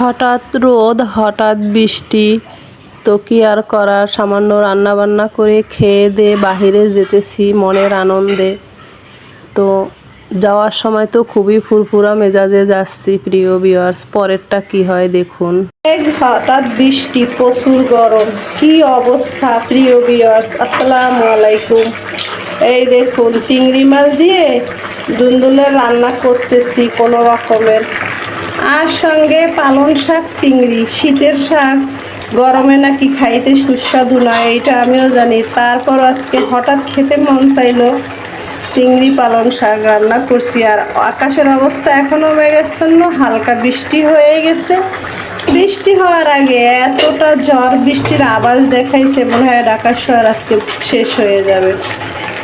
হঠাৎ রোদ, হঠাৎ বৃষ্টি তো কি আর করার সামান্য রান্না বান্না করে খেয়ে দিয়ে বাহিরে যেতেছি মনের আনন্দে। তো যাওয়ার সময় তো খুবই ফুরফুরা মেজাজে যাচ্ছি প্রিয় বিয়ার্স পরেরটা কি হয় দেখুন। হঠাৎ বৃষ্টি, প্রচুর গরম, কি অবস্থা প্রিয় বিয়ার্স আসসালামু আলাইকুম। এই দেখুন, চিংড়ি মাছ দিয়ে দুন্দুলের রান্না করতেছি কোনো রকমের। আর সঙ্গে পালং শাক, চিংড়ি। শীতের শাক গরমে নাকি খাইতে সুস্বাদু নয় এটা আমিও জানি। তারপর আজকে হঠাৎ খেতে মন চাইলো চিংড়ি পালং শাক রান্না করছি, আর আকাশের অবস্থা এখনও মেঘাচ্ছন্ন, হালকা বৃষ্টি হয়ে গেছে। বৃষ্টি হওয়ার আগে এতটা ঝড় বৃষ্টির আওয়াজ দেখাইছে, মনে হয় ঢাকা শহর আজকে শেষ হয়ে যাবে।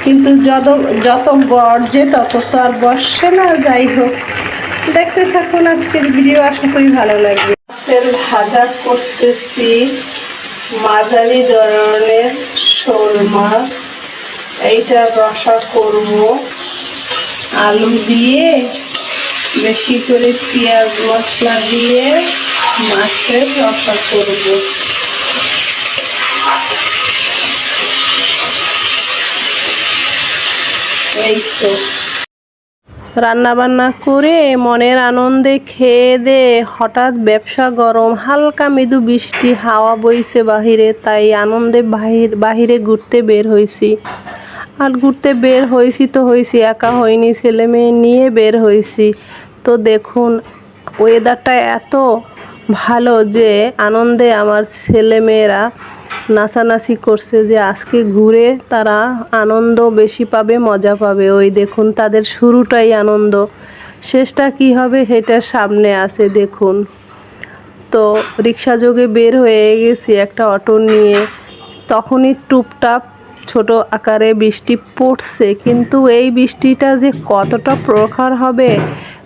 কিন্তু যত যত গর্জে তত তো আর বসে না, যাই হোক। দেখতে থাকুন আজকের ভিডিও আশা করি ভালো লাগবে। মাছের ভাজা করতেছি। মাঝারি ধরনের শোল মাছ। এইটা রসা করব। আলু দিয়ে বেশি করে পেঁয়াজ মশলা দিয়ে মাছের রসা করব। এই তো। রান্না বান্না করে মনের আনন্দে খেয়ে দে। হঠাৎ ব্যবসা গরম, হালকা মৃদু বৃষ্টি, হাওয়া বইছে বাহিরে, তাই আনন্দে বাহির বাহিরে ঘুরতে বের হয়েছি আর ঘুরতে বের হয়েছি তো হয়েছি একা হয়নি ছেলে মেয়ে নিয়ে বের হয়েছি তো দেখুন ওয়েদারটা এত ভালো যে আনন্দে আমার ছেলে মেয়েরা নাচানাচি করছে যে আজকে ঘুরে তারা আনন্দ বেশি পাবে, মজা পাবে। ওই দেখুন, তাদের শুরুটাই আনন্দ। শেষটা কি হবে সেটার সামনে আছে, দেখুন। তো রিক্সা যোগে বের হয়ে গেছি একটা অটো নিয়ে। তখনই টুপটাপ ছোট আকারে বৃষ্টি পড়ছে, কিন্তু এই বৃষ্টিটা যে কতটা প্রখর হবে,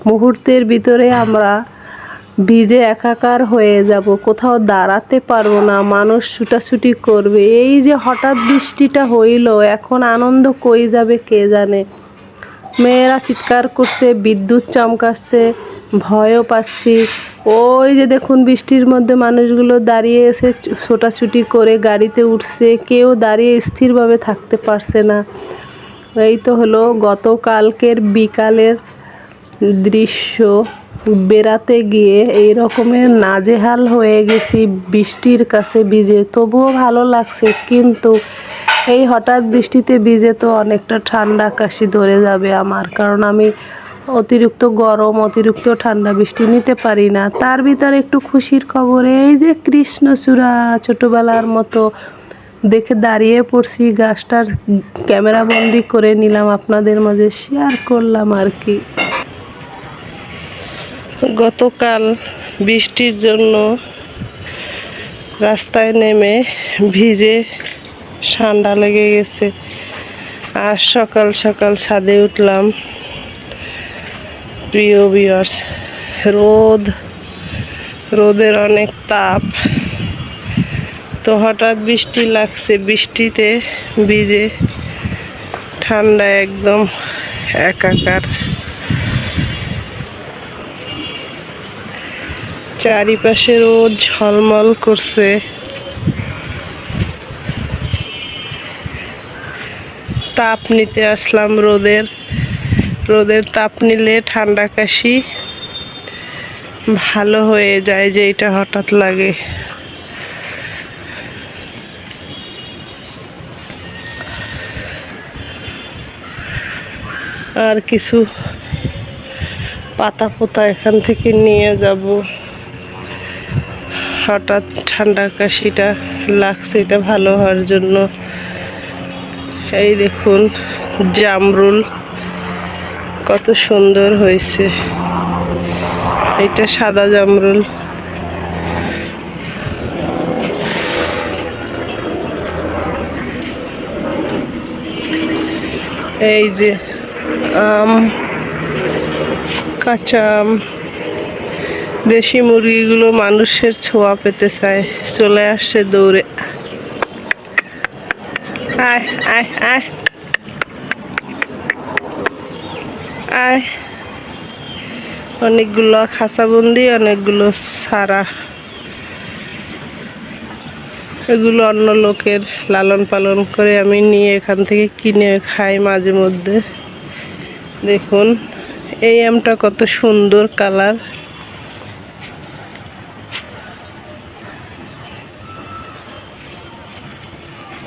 মুহূর্তের ভিতরে আমরা ভিজে একাকার হয়ে যাব, কোথাও দাঁড়াতে পারব না, মানুষ ছুটাছুটি করবে। এই যে হঠাৎ বৃষ্টিটা হইল, এখন আনন্দ কই যাবে কে জানে? মেয়েরা চিৎকার করছে, বিদ্যুৎ চমকাচ্ছে, ভয়ও পাচ্ছি। ওই যে দেখুন, বৃষ্টির মধ্যে মানুষগুলো দাঁড়িয়ে এসে ছোটাছুটি করে গাড়িতে উঠছে, কেউ দাঁড়িয়ে স্থিরভাবে থাকতে পারছে না। এই তো হলো গতকালকের বিকালের দৃশ্য। বেড়াতে গিয়ে এই রকমের নাজেহাল হয়ে গেছি, বৃষ্টির কাছে ভিজে। তবুও ভালো লাগছে, কিন্তু এই হঠাৎ বৃষ্টিতে ভিজে তো অনেকটা ঠান্ডা কাশি ধরে যাবে আমার, কারণ আমি অতিরিক্ত গরম, অতিরিক্ত ঠান্ডা বৃষ্টি নিতে পারি না। তার ভিতরে একটু খুশির খবর, এই যে কৃষ্ণচূড়া ছোটোবেলার মতো দেখে দাঁড়িয়ে পড়ছি, গাছটার ক্যামেরা বন্দি করে নিলাম, আপনাদের মাঝে শেয়ার করলাম আর কি। গতকাল বৃষ্টির জন্য রাস্তায় নেমে ভিজে ঠান্ডা লেগে গেছে। আর সকাল সকাল ছাদে উঠলাম। প্রিয় বিয়ার্স রোদ, রোদের অনেক তাপ। তো হঠাৎ বৃষ্টি লাগছে, বৃষ্টিতে ভিজে ঠান্ডা একদম একাকার। চারিপাশে রোদ ঝলমল করছে। তাপ নিতে আসলাম রোদের। রোদের তাপ নিলে ঠান্ডা কাশি ভালো হয়ে যায় যে এটা হঠাৎ লাগে। আর কিছু পাতা পোতা এখান থেকে নিয়ে যাব। হঠাৎ ঠান্ডা কাশিটা লাগছে, এটা ভালো হওয়ার জন্য। এই দেখুন, জামরুল কত সুন্দর হয়েছে। এটা সাদা জামরুল। এই যে আম, কাঁচা আম। দেশি মুরগিগুলো মানুষের ছোঁয়া পেতে চায়। চলে আসছে দৌড়ে। আয় আয় আয়। আয়। অনেকগুলো খাঁচাবন্দি, অনেকগুলো সারা এগুলো অন্য লোকের লালন পালন করে আমি নিয়ে এখান থেকে কিনে খাই মাঝে মধ্যে। দেখুন, এই আমটা কত সুন্দর কালার।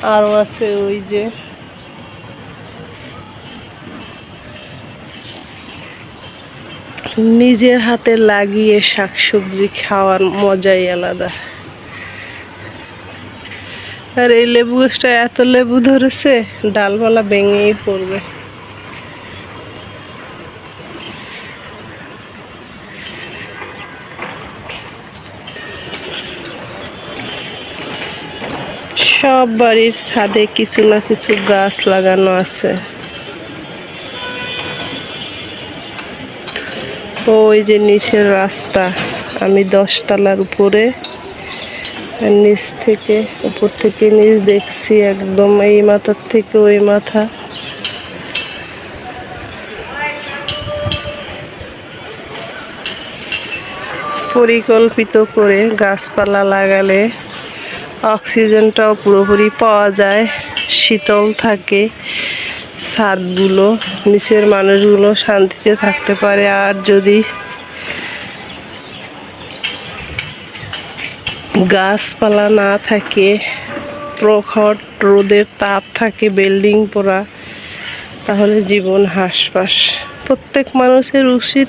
আরও আছে ওই যে। নিজের হাতে লাগিয়ে শাকসবজি খাওয়ার মজাই আলাদা। আর এই লেবু গাছটা এত লেবু ধরেছে ডালপালা ভেঙেই পড়বে। সব বাড়ির ছাদে কিছু না কিছু গাছ লাগানো আছে। ওই যে নিচের রাস্তা, আমি দশতলার উপরে নিচ থেকে, উপর থেকে নিচ দেখছি একদম এই মাথার থেকে ওই মাথা। পরিকল্পিত করে গাছপালা লাগালে অক্সিজেনটাও পুরোপুরি পাওয়া যায়, শীতল থাকে, ছাদগুলো, নিচের মানুষগুলো শান্তিতে থাকতে পারে, আর যদি গাছপালা না থাকে, প্রখর রোদের তাপ থাকে, বিল্ডিং পোড়া, তাহলে জীবন হাসপাস। প্রত্যেক মানুষের উচিত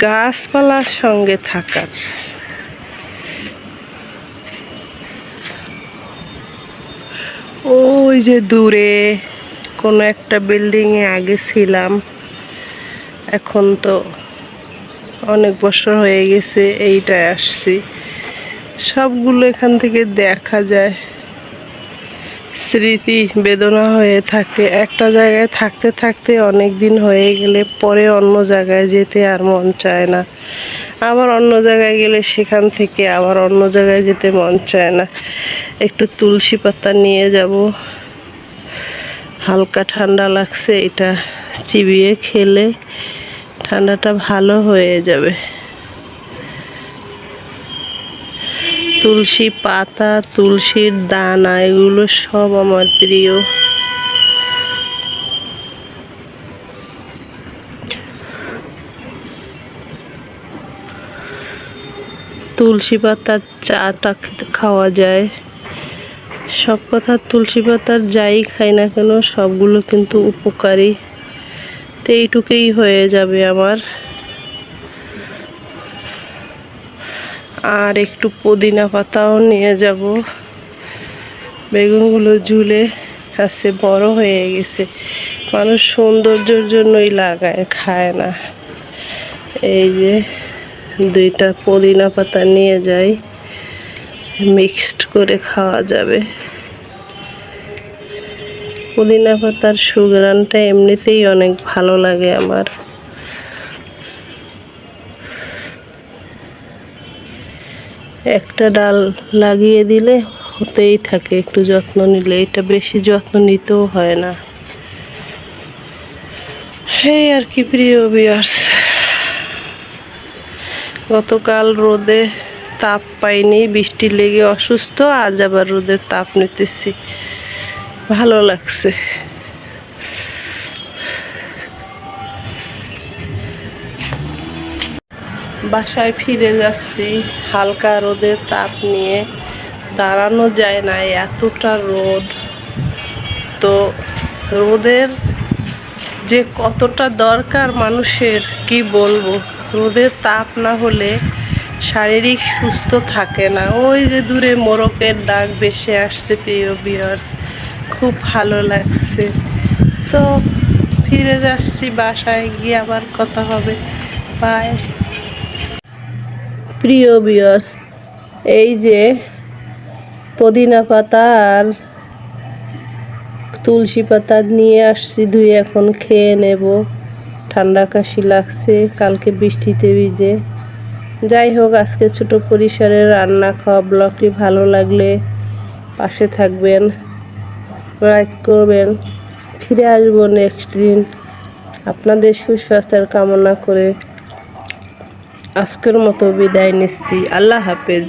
গাছপালার সঙ্গে থাকার। ওই যে দূরে কোনো একটা বিল্ডিংয়ে আগে ছিলাম। এখন তো অনেক বছর হয়ে গেছে, এইটায় আসছি। সবগুলো এখান থেকে দেখা যায়। স্মৃতি বেদনা হয়ে থাকে। একটা জায়গায় থাকতে থাকতে অনেক দিন হয়ে গেলে পরে অন্য জায়গায় যেতে আর মন চায় না। আবার অন্য জায়গায় গেলে সেখান থেকে আবার অন্য জায়গায় যেতে মন চায় না। একটু তুলসী পাতা নিয়ে যাব। হালকা ঠান্ডা লাগছে, এটা চিবিয়ে খেলে ঠান্ডাটা ভালো হয়ে যাবে। তুলসী পাতা, তুলসীর দানা, এগুলো সব আমার প্রিয়। তুলসী পাতার চাটা খাওয়া যায়। সব কথা তুলসী পাতার যাই খাই না কেন, সবগুলো কিন্তু উপকারী। তো এইটুকুই হয়ে যাবে আমার। আর একটু পুদিনা পাতাও নিয়ে যাব। বেগুনগুলো ঝুলে আছে বড় হয়ে গেছে। মানুষ সৌন্দর্যের জন্যই লাগায়, খায় না। এই যে দুইটা পুদিনা পাতা নিয়ে যাই মিক্সড করে খাওয়া যাবে। পুদিনা পাতার সুগ্রানটা এমনিতেই অনেক ভালো লাগে আমার। একটা ডাল লাগিয়ে দিলে হতেই থাকে, একটু যত্ন নিলে। এটা বেশি যত্ন নিতেও হয় না। হে আর কি প্রিয় বিয়ার্স গতকাল রোদে তাপ পাইনি, বৃষ্টি লেগে অসুস্থ, আজ আবার রোদের তাপ নিতেছি। ভালো লাগছে। বাসায় ফিরে যাচ্ছি, হালকা রোদের তাপ নিয়ে। দাঁড়ানো যায় না, এতটা রোদ। তো রোদের যে কতটা দরকার মানুষের, কি বলব? রোদের তাপ না হলে শারীরিক সুস্থ থাকে না। ওই যে দূরে মোরকের দাগ বেশি আসছে, প্রিয় বিয়ার্স খুব ভালো লাগছে। তো ফিরে যাচ্ছি বাসায়, গিয়ে আবার কথা হবে। বাই প্রিয় বিয়ার্স এই যে পুদিনা পাতা আর তুলসী পাতা নিয়ে আসছি, ধুয়ে এখন খেয়ে নেব। ঠান্ডা কাশি লাগছে, কালকে বৃষ্টিতে ভিজে। যাই হোক, আজকে ছোট পরিসরে রান্না খাওয়া ব্লগটি ভালো লাগলে পাশে থাকবেন লাইক করবেন, ফিরে আসব নেক্সট দিন আপনাদের সুস্বাস্থ্যের কামনা করে। আজকের মতো বিদায় নিচ্ছি, আল্লাহ হাফেজ।